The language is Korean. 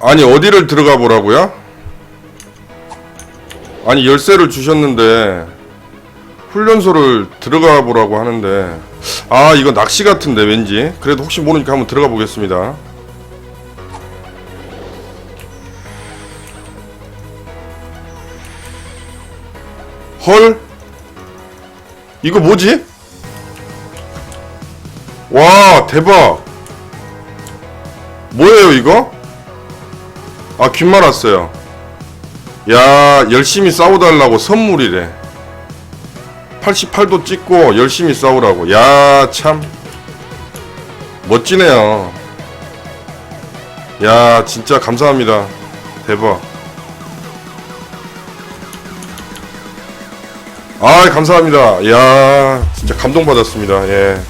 아니 어디를 들어가 보라고요? 아니 열쇠를 주셨는데 훈련소를 들어가 보라고 하는데 아 이거 낚시 같은데 왠지 그래도 혹시 모르니까 한번 들어가 보겠습니다 헐 이거 뭐지? 와 대박 뭐예요 이거? 아 귓말 왔어요. 야 열심히 싸워달라고 선물이래. 88도 찍고 열심히 싸우라고. 야 참. 멋지네요. 야 진짜 감사합니다. 대박. 아 감사합니다. 야 진짜 감동받았습니다. 예